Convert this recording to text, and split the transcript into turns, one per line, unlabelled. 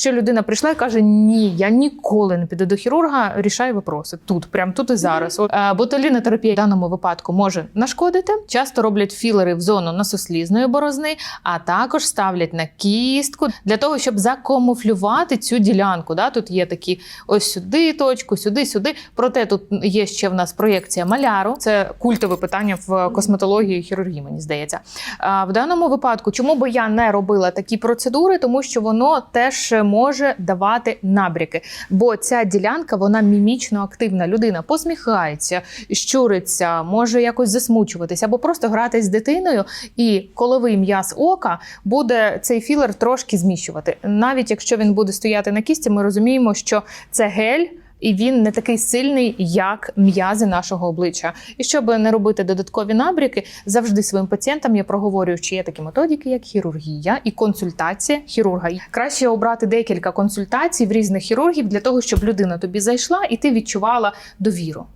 Що людина прийшла і каже: Ні, я ніколи не піду до хірурга, рішай випроси тут, прямо тут і зараз. Е, ботулінотерапія в даному випадку може нашкодити. Часто роблять філери в зону носослізної борозни, а також ставлять на кістку для того, щоб закамуфлювати цю ділянку. Да? Тут є такі ось сюди точку, сюди, сюди. Проте тут є ще в нас проєкція маляру. Це культове питання в косметології і хірургії, мені здається. А в даному випадку, чому би я не робила такі процедури, тому що воно теж може давати набряки, бо ця ділянка вона мімічно активна. Людина посміхається, щуриться, може якось засмучуватися або просто грати з дитиною, і коловий м'яз ока буде цей філер трошки зміщувати. Навіть якщо він буде стояти на кісті, ми розуміємо, що це гель. І він не такий сильний, як м'язи нашого обличчя. І щоб не робити додаткові набріки, завжди своїм пацієнтам я проговорюю, чи є такі методики, як хірургія і консультація хірурга. Краще обрати декілька консультацій в різних хірургів для того, щоб людина тобі зайшла і ти відчувала довіру.